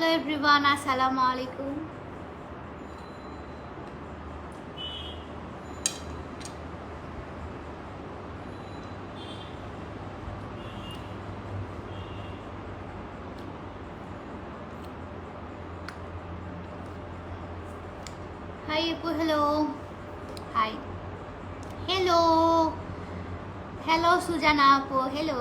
Hello everyone আসসালামু আলাইকুম hi আপু hello hi hello hello Sujana আপু hello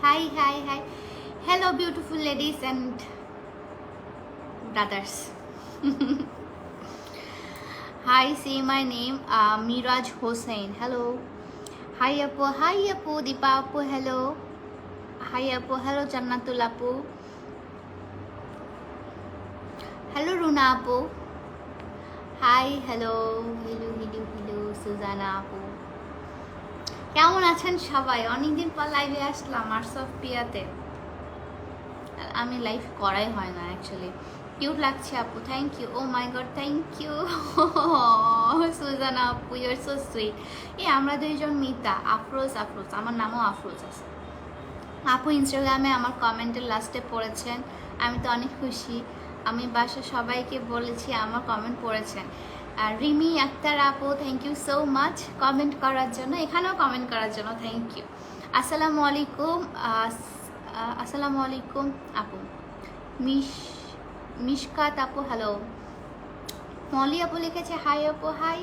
Hi, hi, hi. Hello, beautiful ladies and brothers. hi, say my name, uh, Miraj Hossain. Hello. Hi, Apu. Hi, Apu. Deepa Apu. Hello. Hi, Apu. Hello, Jannatul. Hello, Runa Apu. Hi, hello. Hello, hello, hello, Suzana Apu. কেমন আছেন সবাই? অনেকদিন পর লাইভে আসলাম arts of পিয়াতে আমি live করাই হয় না অ্যাকচুয়ালি কিউট লাগছে আপু thank you oh my god thank you Sujana আপু ইউর সো সুইট এ আমরা দুইজন মিতা, আফরোজ আফরোজ। আমার নামও আফরোজ আছে। আপু ইনস্টাগ্রামে আমার কমেন্টের লাস্টে পড়েছেন। আমি তো অনেক খুশি। আমি বাসা সবাইকে বলেছি, আমার কমেন্ট পড়েছেন। আর রিমি আক্তার আপু thank you so much comment করার জন্য, এখানেও কমেন্ট করার জন্য থ্যাংক ইউ আসসালামু আলাইকুম আসসালামু আলাইকুম আপু। মিশ, মিশকাত আপু হ্যালো মলি আপু লিখেছে হাই আপু হাই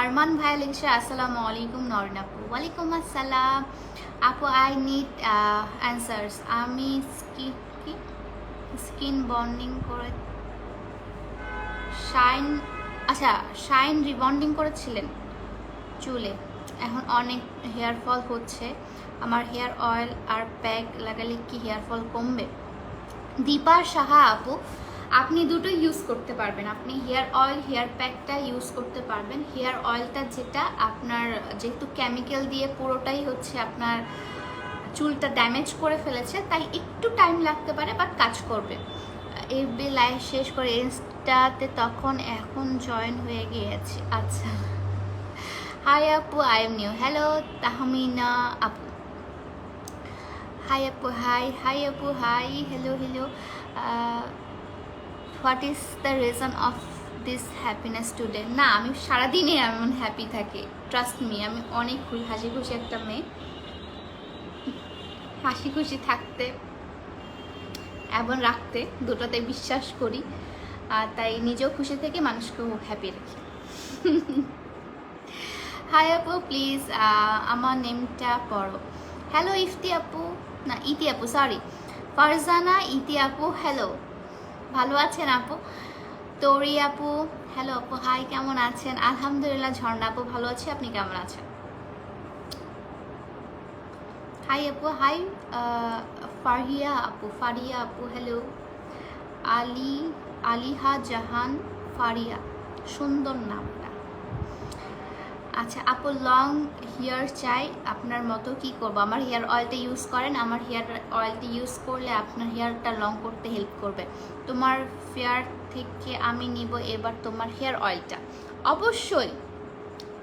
আরমান ভাইয়া লিখেছে, আসসালামু আলাইকুম নরিন আপু। ওয়ালাইকুম আসসালাম। আপু আই নিড অ্যান্সার্স আমি স্কিন স্কিন বন্ডিং করে শাইন আচ্ছা শাইন রিবন্ডিং করেছিলেন চুলে। এখন অনেক হেয়ার ফল হচ্ছে। আমার হেয়ার অয়েল আর প্যাক লাগালে কি হেয়ার ফল কমবে? দীপা সাহা আপু, আপনি দুটো ইউজ করতে পারবেন। আপনি হেয়ার অয়েল, হেয়ার প্যাকটা ইউজ করতে পারবেন। হেয়ার অয়েলটা যেটা আপনার যেহেতু কেমিক্যাল দিয়ে পুরোটাই হচ্ছে আপনার চুলটা ড্যামেজ করে ফেলেছে, তাই একটু টাইম লাগতে পারে বাট কাজ করবে। এফবি লাইভ শেষ করে ইনস্টাতে তখন এখন জয়েন হয়ে গিয়েছে। আচ্ছা। হাই আপু, I am new. Hello, Tahmina আপু হাই আপু, হাই হাই আপু, hi, hello hello. What is the reason of this happiness today? না, আমি সারাদিনে এমন হ্যাপি থাকি। ট্রাস্ট মি, আমি অনেক খুশি হাসি খুশি একটা মেয়ে। হাসি খুশি থাকতে এবং রাখতে দুটোতে বিশ্বাস করি, আর তাই নিজেও খুশি থেকে মানুষকেও হ্যাপি রাখি। হাই আপু প্লিজ আমার নেমটা পড়ো। হ্যালো ইফতি আপু। না, ইতি আপু সরি ফারজানা, ইতি আপু হ্যালো ভালো আছেন আপু? তরি আপু হ্যালো আপু হাই কেমন আছেন? আলহামদুলিল্লাহ, ঝর্ণা আপু, ভালো আছি, আপনি কেমন আছেন? হাই আপু হাই ফারহিয়া আপু ফারিয়া আপু হ্যালো আলী আলিহা জাহান ফারিয়া সুন্দর নামটা। আচ্ছা আপু লং হেয়ার চাই, আপনার মতো কি করব? আমার হেয়ার অয়েলটা ইউজ করেন, আমার হেয়ার অয়েলটা ইউজ করলে আপনার হেয়ারটা লং করতে হেল্প করবে। তোমার ফেয়ার থেকে আমি নিব এবার তোমার হেয়ার অয়েলটা অবশ্যই,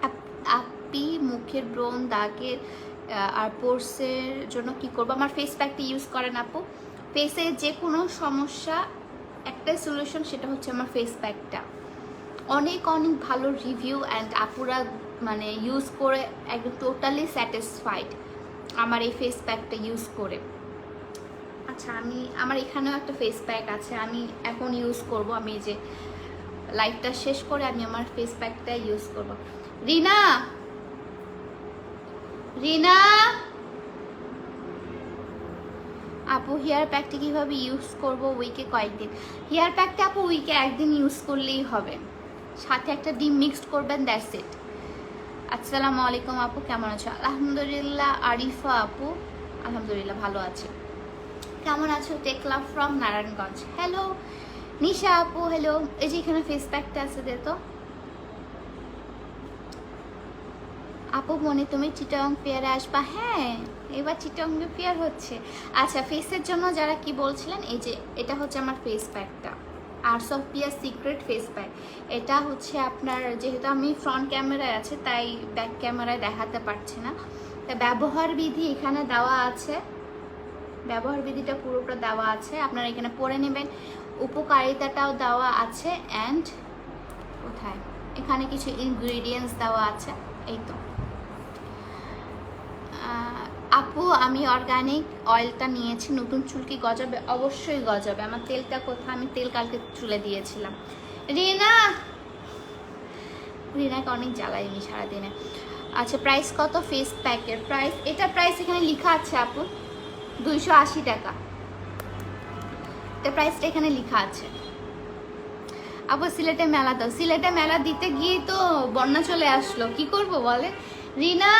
আপ- আপনি মুখের ব্রণ, দাগের আর পোর্সের জন্য কি করব? আমার ফেস প্যাকটা ইউজ করেন আপু। ফেসে যে কোনো সমস্যা, একটাই সলিউশন সেটা হচ্ছে আমার ফেস প্যাকটা অনেক অনেক ভালো রিভিউ অ্যান্ড আপুরা মানে ইউজ করে একদম টোটালি স্যাটিসফাইড আমার এই ফেস প্যাকটা ইউজ করে। আচ্ছা আমি, আমার এখানেও একটা ফেস প্যাক আছে। আমি এখন ইউজ করব। আমি যে লাইফটা শেষ করে আমি আমার ফেস প্যাকটা ইউজ করব। রিনা! রিনা? আপু, হেয়ার প্যাকটা কীভাবে ইউজ করব উইকে কয়েকদিন? হেয়ার প্যাকটা আপু উইকে একদিন ইউজ করলেই হবে। সাথে একটা ডিম মিক্সড করবেন দ্যাটস ইট আসসালামু আলাইকুম আপু, কেমন আছো? আলহামদুলিল্লাহ, আরিফা আপু। আলহামদুলিল্লাহ, ভালো আছে। কেমন আছো? টেকলা ফ্রম নারায়ণগঞ্জ। হ্যালো নিশা আপু হ্যালো এই যে এখানে ফেস প্যাকটা আছে দে তো। আপু মনে তুমি চিটং পেয়ারে আসবা? হ্যাঁ এবার চিটং পেয়ার হচ্ছে। আচ্ছা ফেসের জন্য যারা কি বলছিলেন, এই যে, এটা হচ্ছে আমার ফেস প্যাকটা আর্টস অফ পিয়ার সিক্রেট ফেস প্যাক এটা হচ্ছে আপনার, যেহেতু আমি ফ্রন্ট ক্যামেরায় আছে, তাই ব্যাক ক্যামেরায় দেখাতে পারছি না। তা ব্যবহার বিধি এখানে দেওয়া আছে। ব্যবহার বিধিটা পুরোটা দেওয়া আছে। আপনারা এখানে পড়ে নেবেন। উপকারিতাটাও দেওয়া আছে। অ্যান্ড কোথায়? এখানে কিছু ইনগ্রিডিয়েন্টস দেওয়া আছে। এই তো। আপু, আমি অর্গানিক অয়েলটা নিয়েছি, নতুন চুলকি গজাবে, অবশ্যই গজাবে। আমার তেলটা কোথায়? আমি তেল কালকে চুলে দিয়েছিলাম। রিনা! রিনাকে অনেক জ্বালাইনি সারাদিনে। আচ্ছা প্রাইস কত ফেস প্যাকের প্রাইস এটা প্রাইস এখানে লেখা আছে, আপু। দুইশো আশি টাকা। এটা প্রাইসটা এখানে লেখা আছে। আপু, সিলেটে মেলা দাও। সিলেটে মেলা দিতে গিয়ে তো বন্যা চলে আসলো। কি করব বলে রিনা!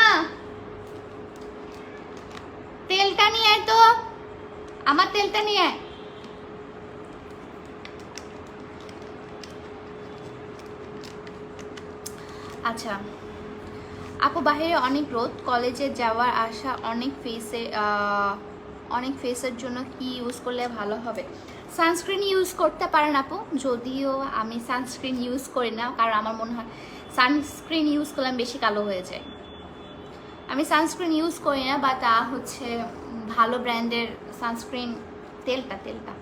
তেলটা নিয়ে তো। আমার তেলটা নিয়ে আচ্ছা আপু, বাহিরে অনেক রোদ, কলেজে যাওয়ার আসা অনেক ফেসে অনেক ফেসের জন্য কি ইউজ করলে ভালো হবে? সানস্ক্রিন ইউজ করতে পারেন আপু, যদিও আমি সানস্ক্রিন ইউজ করি না, কারণ আমার মনে হয় সানস্ক্রিন ইউজ করলে বেশি কালো হয়ে যায় আমি সানস্ক্রিন ইউজ করি না বা তা হচ্ছে ভালো ব্র্যান্ডের সানস্ক্রিন তেলটা তেলটা।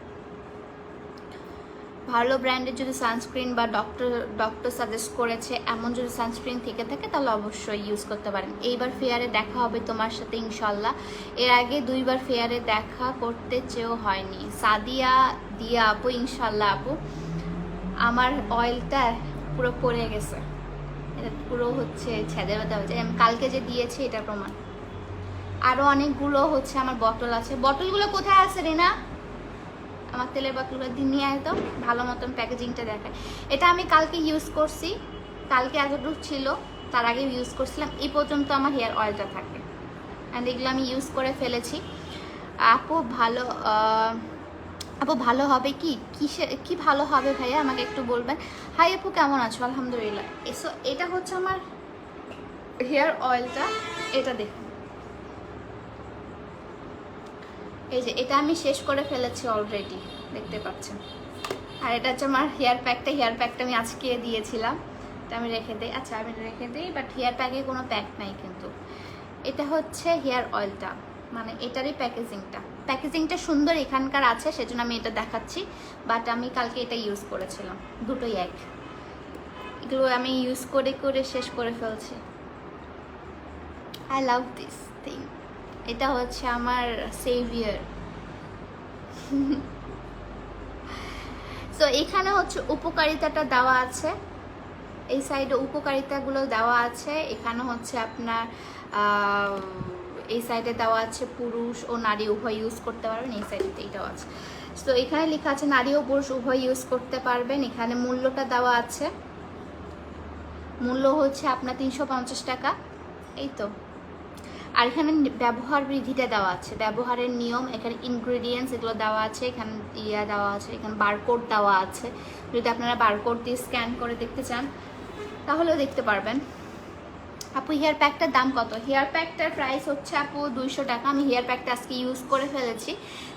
ভালো ব্র্যান্ডের যদি সানস্ক্রিন বা ডক্টর ডক্টর সাজেস্ট করেছে, এমন যদি সানস্ক্রিন থেকে থাকে, তাহলে অবশ্যই ইউজ করতে পারেন। এইবার ফেয়ারে দেখা হবে তোমার সাথে ইনশাল্লাহ এর আগে দুইবার ফেয়ারে দেখা করতে চেয়েও হয়নি। সাদিয়া দিয়া আপু ইনশাল্লাহ আপু, আমার অয়েলটা পুরো পড়ে গেছে। এটা পুরো হচ্ছে ছেদে ব্যথা হয়েছে। আমি কালকে যে দিয়েছি এটা প্রমাণ। আরও অনেকগুলো হচ্ছে আমার বটল আছে। বটলগুলো কোথায় আছে, রিনা? আমার তেলের বোতলগুলো দিয়ে নিয়ে আয় তো। ভালো মতন প্যাকেজিংটা দেখায়। এটা আমি কালকে ইউজ করছি। কালকে এতটুকু ছিল, তার আগে ইউজ করছিলাম। এই পর্যন্ত আমার হেয়ার অয়েলটা থাকে। অ্যান্ড এগুলো আমি ইউজ করে ফেলেছি। আপু ভালো আপু, ভালো হবে কি? কিসে, কি ভালো হবে ভাইয়া? আমাকে একটু বলবেন। হাই আপু, কেমন আছো? আলহামদুলিল্লাহ। এসো এটা হচ্ছে আমার হেয়ার অয়েলটা এটা দেখুন। এই যে, এটা আমি শেষ করে ফেলেছি অলরেডি দেখতে পাচ্ছেন। আর এটা হচ্ছে আমার হেয়ার প্যাকটা হেয়ার প্যাকটা আমি আজকে দিয়েছিলাম। এটা আমি রেখে দিই। আচ্ছা আমি রেখে দিই বাট হেয়ার প্যাকে কোনো প্যাক নাই কিন্তু। এটা হচ্ছে হেয়ার অয়েলটা মানে এটারই প্যাকেজিংটা প্যাকেজিংটা সুন্দর এখানকার আছে, সেজন্য আমি এটা দেখাচ্ছি। বাট আমি কালকে এটা ইউজ করেছিলাম, দুটোই এক। এগুলো আমি ইউজ করে করে শেষ করে ফেলছি। আই লাভ দিস থিং এটা হচ্ছে আমার সেভিয়ার সো এখানে হচ্ছে উপকারিতাটা দেওয়া আছে। এই সাইডে উপকারিতাগুলো দেওয়া আছে। এখানে হচ্ছে আপনার এই সাইডে দেওয়া আছে পুরুষ ও নারী উভয় ইউজ করতে পারবেন, এই সাইডে এইটাও আছে। তো এখানে লেখা আছে নারী ও পুরুষ উভয় ইউজ করতে পারবেন, এখানে মূল্যটা দেওয়া আছে। মূল্য হচ্ছে আপনার তিনশো পঞ্চাশ টাকা, এই তো। আর এখানে ব্যবহার বিধিটা দেওয়া আছে, ব্যবহারের নিয়ম, এখানে ইনগ্রিডিয়েন্টস এগুলো দেওয়া আছে, এখানে ইয়া দেওয়া আছে, এখানে বারকোড দেওয়া আছে। যদি আপনারা বারকোড দিয়ে স্ক্যান করে দেখতে চান, তাহলেও দেখতে পারবেন। আপু হেয়ার প্যাকটার দাম কত? হেয়ার প্যাকটার প্রাইস হচ্ছে আপু দুইশো টাকা। আমি হেয়ার প্যাকটা আজকে ইউজ করে ফেলেছি।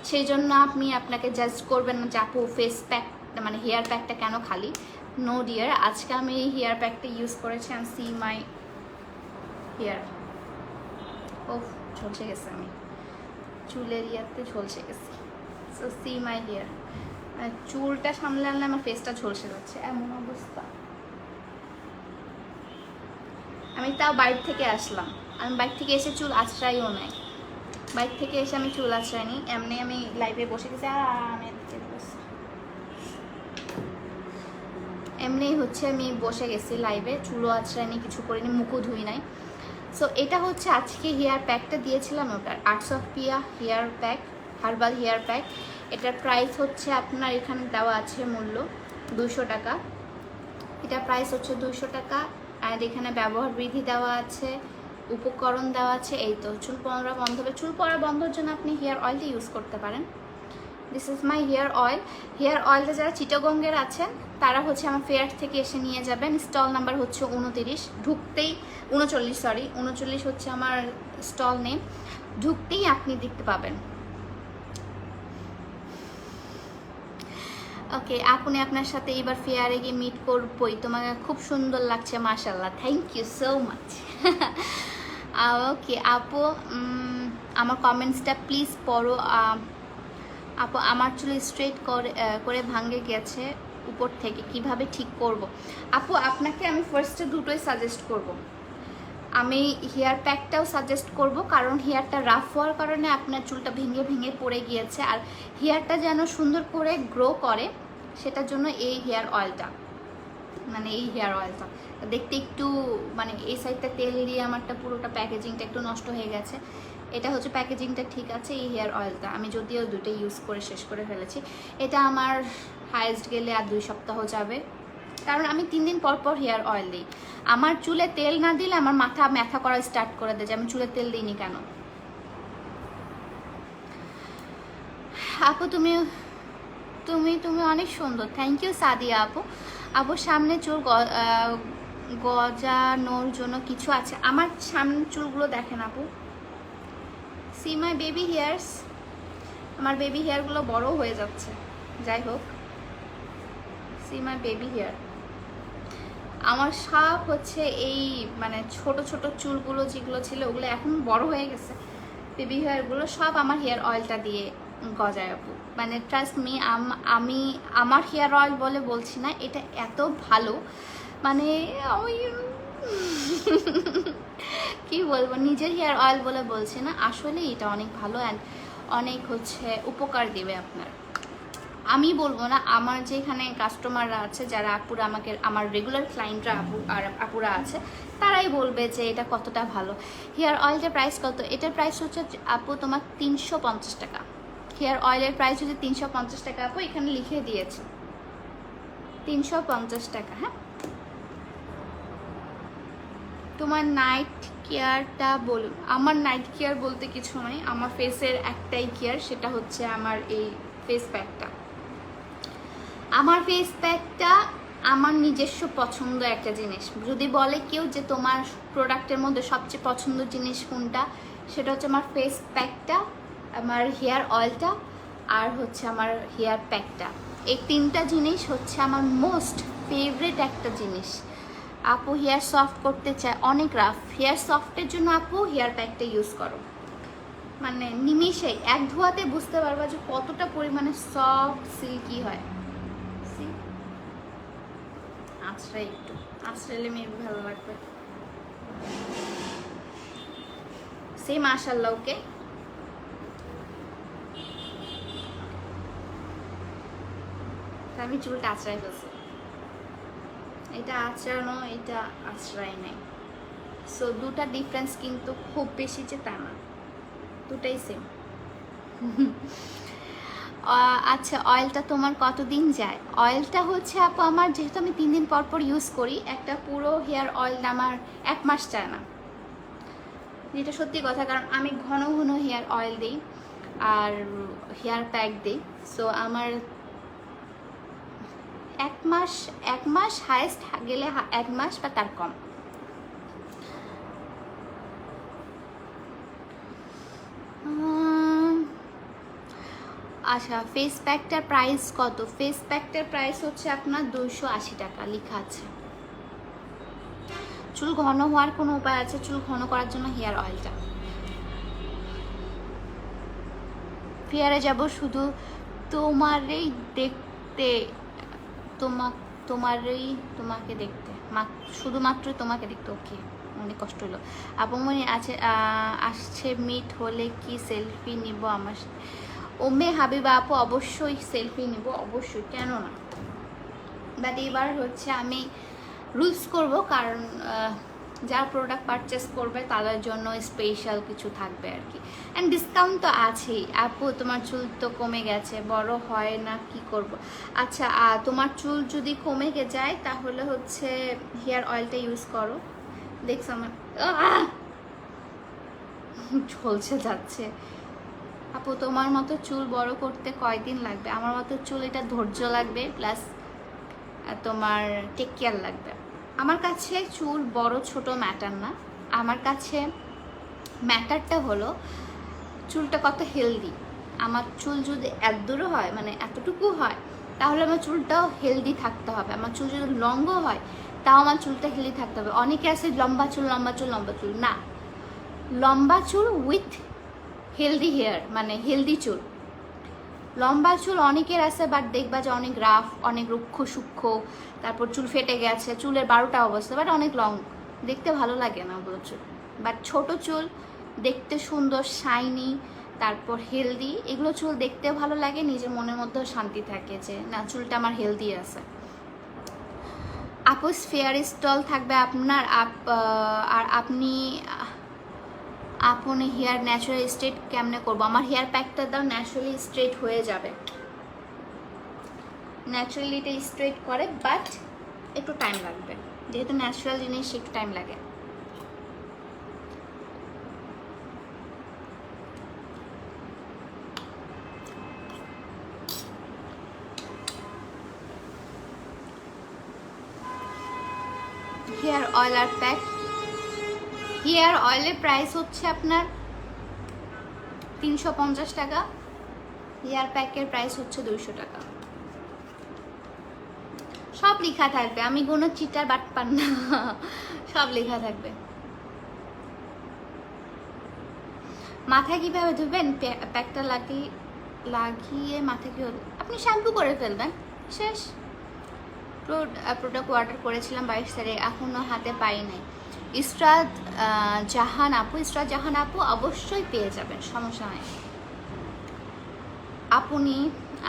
সেই জন্য আপনি আপনাকে জাজ করবেন না যে আপু ফেস প্যাক মানে হেয়ার প্যাকটা কেন খালি? নো ডিয়ার আজকে আমি এই হেয়ার প্যাকটা ইউজ করেছি। আমি সি মাই হেয়ার ও ঝলসে গেছে আমি। চুলের ইয়াতে ঝলসে গেছি। সো সি মাই হেয়ার চুলটা সামলে আনলে আমার ফেসটা ঝলসে যাচ্ছে। এমন অবস্থা। আমি তাও বাইর থেকে আসলাম। আমি বাইর থেকে এসে চুল আশ্রয়ও নাই। বাইর থেকে এসে আমি চুল আশ্রয় নিই এমনি আমি লাইভে বসে গেছি, আর আমি এমনি হচ্ছে আমি বসে গেছি লাইভে চুলও আশ্রয় নিই কিছু করিনি, মুখও ধুই নাই। সো এটা হচ্ছে আজকে হেয়ার প্যাকটা দিয়েছিলাম ওটার arts of Piya hair pack herbal hair pack এটার প্রাইস হচ্ছে আপনার এখানে দেওয়া আছে মূল্য দুশো টাকা। এটা প্রাইস হচ্ছে দুশো টাকা আর এখানে ব্যবহার বিধি দেওয়া আছে, উপকরণ দেওয়া আছে, এই তো চুল পড়া বন্ধ হবে। চুল পড়া বন্ধর জন্য আপনি হেয়ার অয়েলটি ইউজ করতে পারেন। This is my hair oil hair অয়েলটা যারা চিটাগঙ্গের আছেন, তারা হচ্ছে আমার ফেয়ার থেকে এসে নিয়ে যাবেন। স্টল নাম্বার হচ্ছে উনতিরিশ ঢুকতেই উনচল্লিশ সরি উনচল্লিশ হচ্ছে আমার স্টল নেম ঢুকতেই আপনি দেখতে পাবেন। ওকে আপনি আপনার সাথে এবার ফেয়ারে গিয়ে মিট করবই। তোমাকে খুব সুন্দর লাগছে মাশাল্লাহ thank you so much okay আপু আমার কমেন্টসটা প্লিজ পড়ো। আপু, আমার চুল স্ট্রেট করে ভাঙে গেছে উপর থেকে। কীভাবে ঠিক করব? আপু, আপনাকে আমি ফার্স্টে দুটোই সাজেস্ট করব। আমি হেয়ার প্যাকটাও সাজেস্ট করব, কারণ হেয়ারটা রাফ হওয়ার কারণে আপনার চুলটা ভেঙে ভেঙে পড়ে গিয়েছে। আর হেয়ারটা যেন সুন্দর করে গ্রো করে সেটার জন্য এই হেয়ার অয়েলটা মানে এই হেয়ার অয়েলটা। দেখতে একটু মানে এই সাইডটা তেল দিয়ে আমারটা পুরোটা প্যাকেজিংটা একটু নষ্ট হয়ে গেছে। এটা হচ্ছে প্যাকেজিংটা ঠিক আছে, এই হেয়ার অয়েলটা। আমি যদিও দুটো ইউজ করে শেষ করে ফেলেছি। এটা আমার হায়েস্ট গেলে আর দুই সপ্তাহ যাবে। কারণ আমি তিন দিন পর পর হেয়ার অয়েল দিই। আমার চুলে তেল না দিলে আমার মাথা ব্যথা করা স্টার্ট করে দেয় যে আমি চুলে তেল দিইনি কেন? আপু, তুমি তুমি তুমি অনেক সুন্দর। থ্যাংক ইউ সাদিয়া আপু। আপু সামনে চুল গজানোর জন্য কিছু আছে। আমার সামনে চুলগুলো দেখেন আপু। সি মাই বেবি হেয়ার্স আমার বেবি হেয়ারগুলো বড় হয়ে যাচ্ছে। যাই হোক। সি মাই বেবি হেয়ার আমার সব হচ্ছে এই মানে ছোট ছোট চুলগুলো যেগুলো ছিল, ওগুলো এখন বড় হয়ে গেছে। বেবি হেয়ারগুলো সব আমার হেয়ার অয়েলটা দিয়ে গজায় আপু। মানে ট্রাস্ট মি আমি আমার হেয়ার অয়েল বলে বলছি না, এটা এত ভালো। মানে কি বলব, নিজের হেয়ার অয়েল বলে বলছি না, আসলে এটা অনেক ভালো অ্যান্ড অনেক হচ্ছে উপকার দেবে আপনার। আমি বলব না, আমার যেখানে কাস্টমাররা আছে, যারা আপুরা আমাকে, আমার রেগুলার ক্লায়েন্টরা আপু, আর আপুরা আছে, তারাই বলবে যে এটা কতটা ভালো। হেয়ার অয়েলটার প্রাইস কত, এটার প্রাইস হচ্ছে আপু তোমার তিনশো পঞ্চাশ টাকা। হেয়ার অয়েলের প্রাইস হচ্ছে তিনশো পঞ্চাশ টাকা আপু, এখানে লিখে দিয়েছে। তিনশো পঞ্চাশ টাকা হ্যাঁ? তোমার নাইট কেয়ারটা বলুন। আমার নাইট কেয়ার বলতে কিছু নয় আমার ফেসের একটাই কেয়ার সেটা হচ্ছে আমার এই ফেস প্যাকটা আমার ফেস প্যাকটা আমার নিজস্ব পছন্দ একটা জিনিস। যদি বলে কেউ যে তোমার প্রোডাক্টের মধ্যে সবচেয়ে পছন্দ জিনিস কোনটা, সেটা হচ্ছে আমার ফেস প্যাকটা আমার হেয়ার অয়েলটা আর হচ্ছে আমার হেয়ার প্যাকটা। এই তিনটা জিনিস হচ্ছে আমার মোস্ট ফেভারেট একটা জিনিস। আপু হেয়ার সফট করতে চায়, অনেক রাফ। হেয়ার সফটের জন্য আপু হেয়ার প্যাকটা ইউজ করো। মানে নিমিষেই, এক ধোয়াতে বুঝতে পারবা যে কতটা পরিমাণে সফট সিল্কি হয়? আশ্রয় একটু। আশ্রয়লে মেবি ভালো লাগবে। সেম মাশাল্লাহ ওকে আমি চুলটা আশ্রয় ফেলছি। এটা আচড়ানো, এটা আশ্রয় নেই। সো দুটা ডিফারেন্স কিন্তু খুব বেশি যে তা না। দুটাই সেম আচ্ছা অয়েলটা তোমার কতদিন যায়? অয়েলটা হচ্ছে আপু আমার, যেহেতু আমি তিন দিন পর পর ইউজ করি, একটা পুরো হেয়ার অয়েল আমার এক মাস যায় না। যেটা সত্যি কথা, কারণ আমি ঘন ঘন হেয়ার অয়েল দিই আর হেয়ার প্যাক দিই। সো আমার এক মাস এক মাস হায়েস্ট গেলে এক মাস বা তার কম। আচ্ছা ফেস প্যাকটার প্রাইস কত? ফেস প্যাকটার প্রাইস হচ্ছে আপনার দুইশো আশি টাকা, লেখা আছে। চুল ঘন হওয়ার কোনো উপায় আছে? চুল ঘন করার জন্য হেয়ার অয়েলটা ফেয়ারে যাব শুধু তোমারই দেখতে। তোমা, তোমারই তোমাকে দেখতে। শুধুমাত্র তোমাকে দেখতে, ওকে। অনেক কষ্ট হলো। আপমনি আছে আসছে মিট হলে কি সেলফি নিব আমার ওমে হাবিবা আপু, অবশ্যই সেলফি নিব, অবশ্যই। কেন না বাট এবার হচ্ছে আমি রুলস করব, কারণ যারা প্রোডাক্ট পারচেস করবে তাদের জন্য স্পেশাল কিছু থাকবে আর কি। অ্যান্ড ডিসকাউন্ট তো আছেই। আপু, তোমার চুল তো কমে গেছে, বড় হয় না, কি করব? আচ্ছা তোমার চুল যদি কমে গে যায়, তাহলে হচ্ছে হেয়ার অয়েলটা ইউজ করো। দেখছ আমার! ঝলসে যাচ্ছে। আপু, তোমার মতো চুল বড় করতে কয়দিন লাগবে? আমার মতো চুল এটা ধৈর্য লাগবে প্লাস তোমার টেক কেয়ার লাগবে। আমার কাছে চুল বড়, ছোট ম্যাটার না। আমার কাছে ম্যাটারটা হলো চুলটা কত হেলদি আমার চুল যদি এতদূরও হয় মানে এতটুকু হয়, তাহলে আমার চুলটাও হেলদি থাকতে হবে। আমার চুল যদি লম্বা হয়, তাও আমার চুলটা হেলদি থাকতে হবে। অনেকে আছে লম্বা চুল লম্বা চুল লম্বা চুল। না, লম্বা চুল উইথ হেলদি হেয়ার মানে হেলদি চুল। লম্বা চুল অনেকের আছে বাট দেখবা যে অনেক রাফ অনেক রুক্ষ সূক্ষ্ম, তারপর চুল ফেটে গেছে, চুলের বারোটা অবস্থা বাট অনেক লং দেখতে ভালো লাগে না ওগুলো চুল। বাট ছোট চুল দেখতে সুন্দর শাইনি তারপর হেলদি এগুলো চুল দেখতে ভালো লাগে, নিজের মনের মধ্যেও শান্তি থাকে যে, না, চুলটা আমার হেলদি আছে। আপোস ফেয়ার স্টল থাকবে আপনার, আপ আর আপনি আপনি হেয়ার ন্যাচারাল স্ট্রেট কেমনে করব? আমার হেয়ার প্যাকটা দাও, ন্যাচারালি স্ট্রেট হয়ে যাবে। ন্যাচারালি এটা স্ট্রেট করে, বাট একটু টাইম লাগবে। যেহেতু ন্যাচারাল জিনিস, একটু টাইম লাগে। হেয়ার অয়েল আর প্যাক হেয়ার অয়েলের প্রাইস হচ্ছে আপনার তিনশো পঞ্চাশ টাকা। হেয়ার প্যাকের প্রাইস হচ্ছে দুইশো টাকা। সব লেখা থাকবে। আমি কোনো চিটার বাট পান না। সব লেখা থাকবে। মাথায় কীভাবে ধুবেন? প্যা- প্যাকটা লাগিয়ে লাগিয়ে মাথা কি হলো? আপনি শ্যাম্পু করে ফেলবেন। শেষ। প্রোডাক্ট অর্ডার করেছিলাম বাইশ তারিখ। এখনও হাতে পাই নাই। ইসরাত জাহান আপু, ইসরাত, জাহান আপু অবশ্যই পেয়ে যাবেন, সমস্যা নাই। আপনি,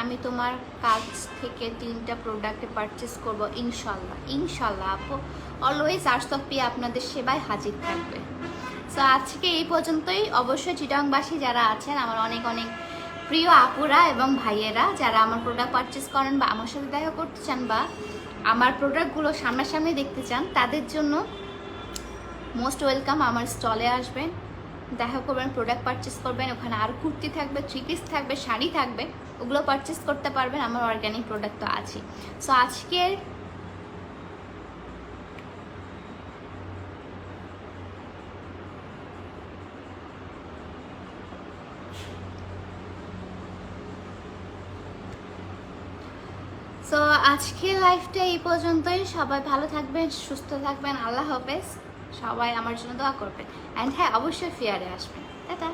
আমি তোমার কাছ থেকে তিনটা প্রোডাক্টে পারচেস করব, ইনশাল্লাহ ইনশাল্লাহ আপু। অলওয়েজ আর্টস অফ পি আপনাদের সেবায় হাজির থাকবে। সো আজকে এই পর্যন্তই। অবশ্যই চিটাংবাসী যারা আছেন, আমার অনেক অনেক প্রিয় আপুরা এবং ভাইয়েরা, যারা আমার প্রোডাক্ট পারচেস করেন বা আমার সাথে দেখা করতে চান বা আমার প্রোডাক্টগুলো সামনাসামনি দেখতে চান, তাদের জন্য মোস্ট ওয়েলকাম আমার স্টলে আসবেন। দেখা করবেন প্রোডাক্ট পারচেস করবেন। ওখানে আর কুর্তি থাকবে থ্রি পিস থাকবে, শাড়ি থাকবে। ওগুলো পারচেস করতে পারবেন, আমার অর্গ্যানিক প্রোডাক্ট তো আছে সো আজকের সো আজকের লাইফটা এই পর্যন্তই। সবাই ভালো থাকবেন, সুস্থ থাকবেন। আল্লাহ হাফেজ। সবাই আমার জন্য দোয়া করবেন। অ্যান্ড হ্যাঁ অবশ্যই ফেয়ারে আসবেন। টাটা।